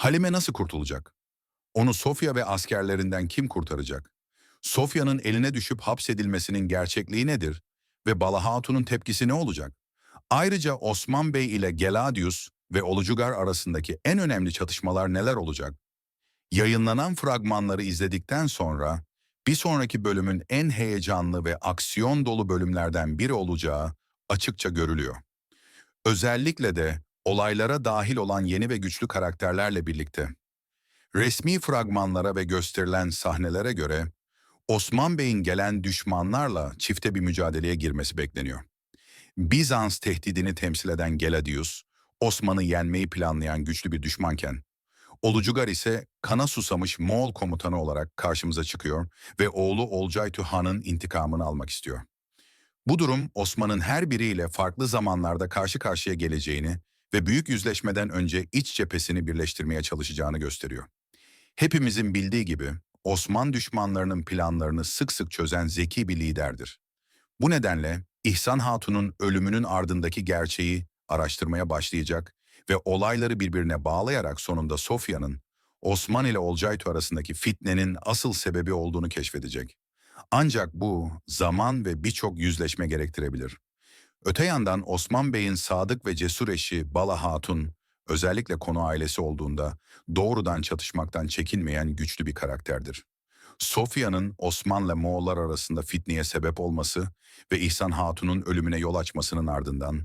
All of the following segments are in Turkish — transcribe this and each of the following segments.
Halime nasıl kurtulacak? Onu Sofya ve askerlerinden kim kurtaracak? Sofya'nın eline düşüp hapsedilmesinin gerçekliği nedir? Ve Bala Hatun'un tepkisi ne olacak? Ayrıca Osman Bey ile Geladius ve Olucugar arasındaki en önemli çatışmalar neler olacak? Yayınlanan fragmanları izledikten sonra bir sonraki bölümün en heyecanlı ve aksiyon dolu bölümlerden biri olacağı açıkça görülüyor. Özellikle de olaylara dahil olan yeni ve güçlü karakterlerle birlikte. Resmi fragmanlara ve gösterilen sahnelere göre Osman Bey'in gelen düşmanlarla çifte bir mücadeleye girmesi bekleniyor. Bizans tehdidini temsil eden Geladius, Osman'ı yenmeyi planlayan güçlü bir düşmanken, Olucugar ise kana susamış Moğol komutanı olarak karşımıza çıkıyor ve oğlu Olcaytu Han'ın intikamını almak istiyor. Bu durum Osman'ın her biriyle farklı zamanlarda karşı karşıya geleceğini ve büyük yüzleşmeden önce iç cephesini birleştirmeye çalışacağını gösteriyor. Hepimizin bildiği gibi Osman düşmanlarının planlarını sık sık çözen zeki bir liderdir. Bu nedenle İhsan Hatun'un ölümünün ardındaki gerçeği araştırmaya başlayacak ve olayları birbirine bağlayarak sonunda Sofya'nın Osman ile Olcaytu arasındaki fitnenin asıl sebebi olduğunu keşfedecek. Ancak bu zaman ve birçok yüzleşme gerektirebilir. Öte yandan Osman Bey'in sadık ve cesur eşi Bala Hatun, özellikle konu ailesi olduğunda doğrudan çatışmaktan çekinmeyen güçlü bir karakterdir. Sofya'nın Osman'la Moğollar arasında fitneye sebep olması ve İhsan Hatun'un ölümüne yol açmasının ardından,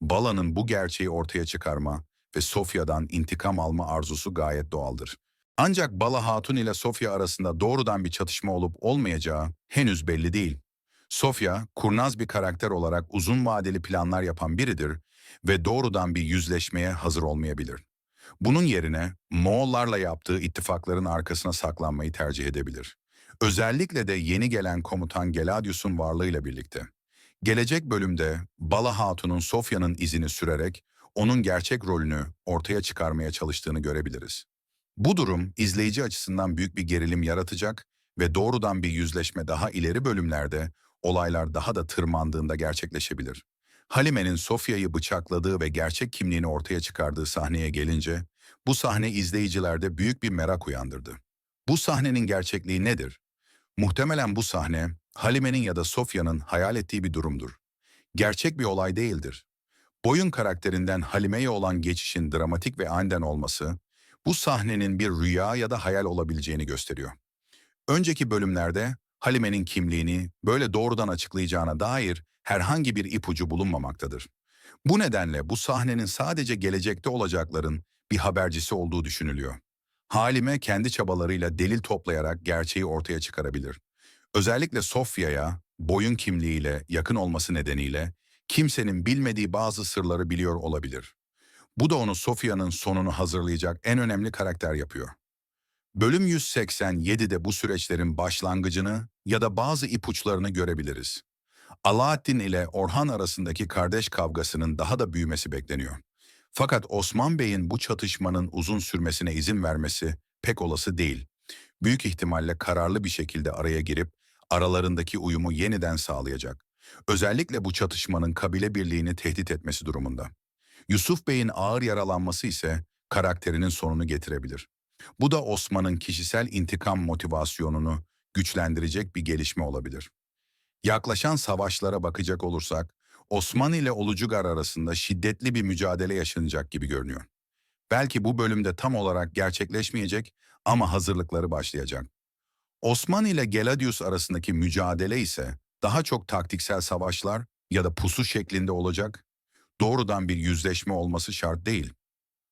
Bala'nın bu gerçeği ortaya çıkarma ve Sofya'dan intikam alma arzusu gayet doğaldır. Ancak Bala Hatun ile Sofya arasında doğrudan bir çatışma olup olmayacağı henüz belli değil. Sofya, kurnaz bir karakter olarak uzun vadeli planlar yapan biridir ve doğrudan bir yüzleşmeye hazır olmayabilir. Bunun yerine Moğollarla yaptığı ittifakların arkasına saklanmayı tercih edebilir. Özellikle de yeni gelen komutan Geladius'un varlığıyla birlikte. Gelecek bölümde Bala Hatun'un Sofya'nın izini sürerek onun gerçek rolünü ortaya çıkarmaya çalıştığını görebiliriz. Bu durum izleyici açısından büyük bir gerilim yaratacak ve doğrudan bir yüzleşme daha ileri bölümlerde olaylar daha da tırmandığında gerçekleşebilir. Halime'nin Sofya'yı bıçakladığı ve gerçek kimliğini ortaya çıkardığı sahneye gelince, bu sahne izleyicilerde büyük bir merak uyandırdı. Bu sahnenin gerçekliği nedir? Muhtemelen bu sahne, Halime'nin ya da Sofya'nın hayal ettiği bir durumdur. Gerçek bir olay değildir. Boyun karakterinden Halime'ye olan geçişin dramatik ve aniden olması, bu sahnenin bir rüya ya da hayal olabileceğini gösteriyor. Önceki bölümlerde Halime'nin kimliğini böyle doğrudan açıklayacağına dair herhangi bir ipucu bulunmamaktadır. Bu nedenle bu sahnenin sadece gelecekte olacakların bir habercisi olduğu düşünülüyor. Halime kendi çabalarıyla delil toplayarak gerçeği ortaya çıkarabilir. Özellikle Sofya'ya boyun kimliğiyle yakın olması nedeniyle kimsenin bilmediği bazı sırları biliyor olabilir. Bu da onu Sofya'nın sonunu hazırlayacak en önemli karakter yapıyor. Bölüm 187'de bu süreçlerin başlangıcını ya da bazı ipuçlarını görebiliriz. Alaaddin ile Orhan arasındaki kardeş kavgasının daha da büyümesi bekleniyor. Fakat Osman Bey'in bu çatışmanın uzun sürmesine izin vermesi pek olası değil. Büyük ihtimalle kararlı bir şekilde araya girip aralarındaki uyumu yeniden sağlayacak. Özellikle bu çatışmanın kabile birliğini tehdit etmesi durumunda. Yusuf Bey'in ağır yaralanması ise karakterinin sonunu getirebilir. Bu da Osman'ın kişisel intikam motivasyonunu güçlendirecek bir gelişme olabilir. Yaklaşan savaşlara bakacak olursak, Osmanlı ile Olucugar arasında şiddetli bir mücadele yaşanacak gibi görünüyor. Belki bu bölümde tam olarak gerçekleşmeyecek ama hazırlıkları başlayacak. Osmanlı ile Geladius arasındaki mücadele ise daha çok taktiksel savaşlar ya da pusu şeklinde olacak, doğrudan bir yüzleşme olması şart değil.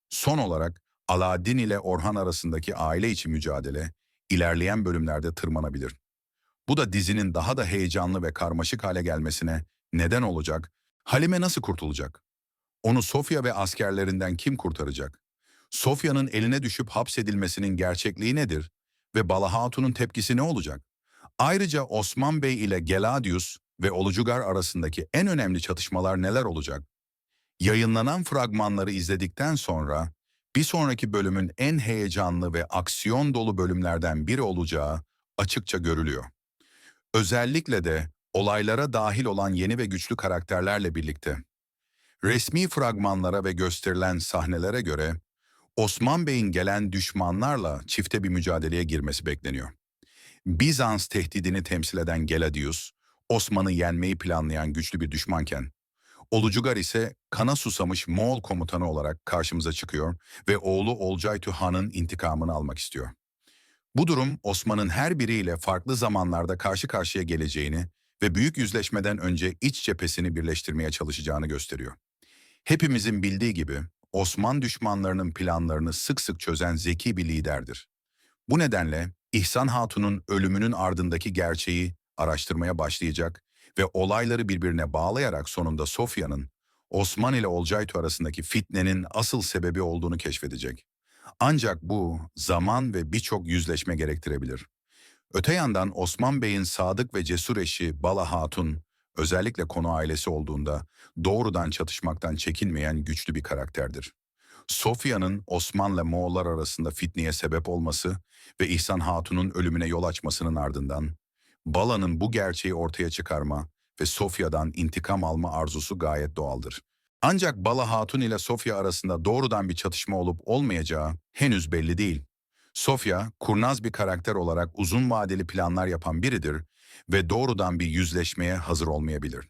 Son olarak Alaaddin ile Orhan arasındaki aile içi mücadele ilerleyen bölümlerde tırmanabilir. Bu da dizinin daha da heyecanlı ve karmaşık hale gelmesine neden olacak. Halime nasıl kurtulacak? Onu Sofya ve askerlerinden kim kurtaracak? Sofya'nın eline düşüp hapsedilmesinin gerçekliği nedir? Ve Bala Hatun'un tepkisi ne olacak? Ayrıca Osman Bey ile Geladius ve Olucugar arasındaki en önemli çatışmalar neler olacak? Yayınlanan fragmanları izledikten sonra bir sonraki bölümün en heyecanlı ve aksiyon dolu bölümlerden biri olacağı açıkça görülüyor. Özellikle de olaylara dahil olan yeni ve güçlü karakterlerle birlikte. Resmi fragmanlara ve gösterilen sahnelere göre Osman Bey'in gelen düşmanlarla çifte bir mücadeleye girmesi bekleniyor. Bizans tehdidini temsil eden Geladius, Osman'ı yenmeyi planlayan güçlü bir düşmanken, Olucugar ise kana susamış Moğol komutanı olarak karşımıza çıkıyor ve oğlu Olcaytu Han'ın intikamını almak istiyor. Bu durum Osman'ın her biriyle farklı zamanlarda karşı karşıya geleceğini ve büyük yüzleşmeden önce iç cephesini birleştirmeye çalışacağını gösteriyor. Hepimizin bildiği gibi Osman düşmanlarının planlarını sık sık çözen zeki bir liderdir. Bu nedenle İhsan Hatun'un ölümünün ardındaki gerçeği araştırmaya başlayacak ve olayları birbirine bağlayarak sonunda Sofya'nın Osman ile Olcaytu arasındaki fitnenin asıl sebebi olduğunu keşfedecek. Ancak bu zaman ve birçok yüzleşme gerektirebilir. Öte yandan Osman Bey'in sadık ve cesur eşi Bala Hatun, özellikle konu ailesi olduğunda doğrudan çatışmaktan çekinmeyen güçlü bir karakterdir. Sofya'nın Osmanlı Moğollar arasında fitneye sebep olması ve İhsan Hatun'un ölümüne yol açmasının ardından Bala'nın bu gerçeği ortaya çıkarma ve Sofya'dan intikam alma arzusu gayet doğaldır. Ancak Bala Hatun ile Sofya arasında doğrudan bir çatışma olup olmayacağı henüz belli değil. Sofya, kurnaz bir karakter olarak uzun vadeli planlar yapan biridir ve doğrudan bir yüzleşmeye hazır olmayabilir.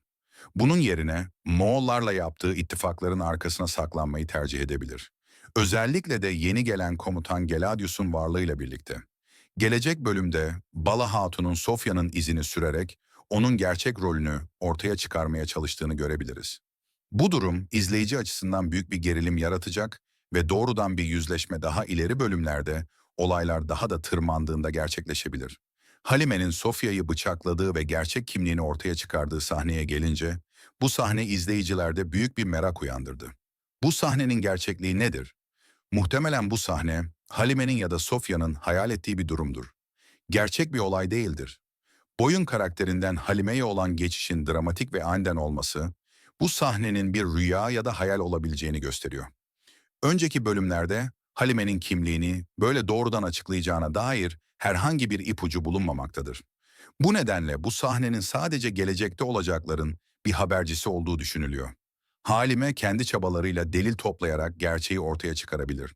Bunun yerine Moğollarla yaptığı ittifakların arkasına saklanmayı tercih edebilir. Özellikle de yeni gelen komutan Geladius'un varlığıyla birlikte. Gelecek bölümde Bala Hatun'un Sofya'nın izini sürerek onun gerçek rolünü ortaya çıkarmaya çalıştığını görebiliriz. Bu durum izleyici açısından büyük bir gerilim yaratacak ve doğrudan bir yüzleşme daha ileri bölümlerde olaylar daha da tırmandığında gerçekleşebilir. Halime'nin Sofya'yı bıçakladığı ve gerçek kimliğini ortaya çıkardığı sahneye gelince, bu sahne izleyicilerde büyük bir merak uyandırdı. Bu sahnenin gerçekliği nedir? Muhtemelen bu sahne, Halime'nin ya da Sofya'nın hayal ettiği bir durumdur. Gerçek bir olay değildir. Boyun karakterinden Halime'ye olan geçişin dramatik ve aniden olması, bu sahnenin bir rüya ya da hayal olabileceğini gösteriyor. Önceki bölümlerde Halime'nin kimliğini böyle doğrudan açıklayacağına dair herhangi bir ipucu bulunmamaktadır. Bu nedenle bu sahnenin sadece gelecekte olacakların bir habercisi olduğu düşünülüyor. Halime kendi çabalarıyla delil toplayarak gerçeği ortaya çıkarabilir.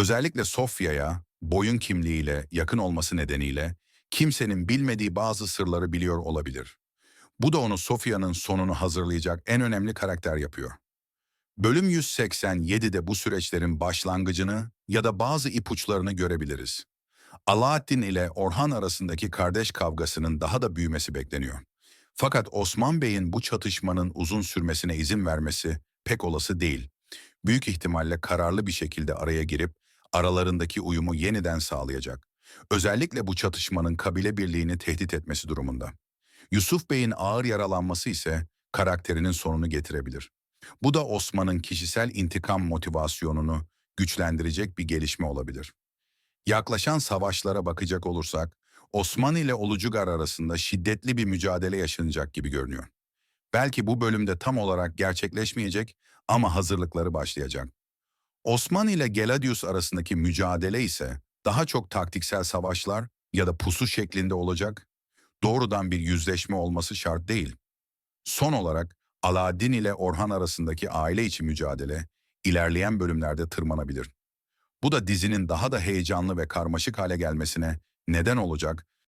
Özellikle Sofya'ya boyun kimliğiyle yakın olması nedeniyle kimsenin bilmediği bazı sırları biliyor olabilir. Bu da onu Sofya'nın sonunu hazırlayacak en önemli karakter yapıyor. Bölüm 187'de bu süreçlerin başlangıcını ya da bazı ipuçlarını görebiliriz. Alaaddin ile Orhan arasındaki kardeş kavgasının daha da büyümesi bekleniyor. Fakat Osman Bey'in bu çatışmanın uzun sürmesine izin vermesi pek olası değil. Büyük ihtimalle kararlı bir şekilde araya girip aralarındaki uyumu yeniden sağlayacak. Özellikle bu çatışmanın kabile birliğini tehdit etmesi durumunda. Yusuf Bey'in ağır yaralanması ise karakterinin sonunu getirebilir. Bu da Osman'ın kişisel intikam motivasyonunu güçlendirecek bir gelişme olabilir. Yaklaşan savaşlara bakacak olursak, Osman ile Olucugar arasında şiddetli bir mücadele yaşanacak gibi görünüyor. Belki bu bölümde tam olarak gerçekleşmeyecek ama hazırlıkları başlayacak. Osman ile Geladius arasındaki mücadele ise daha çok taktiksel savaşlar ya da pusu şeklinde olacak, doğrudan bir yüzleşme olması şart değil. Son olarak Alaaddin ile Orhan arasındaki aile içi mücadele ilerleyen bölümlerde tırmanabilir. Bu da dizinin daha da heyecanlı ve karmaşık hale gelmesine neden olacak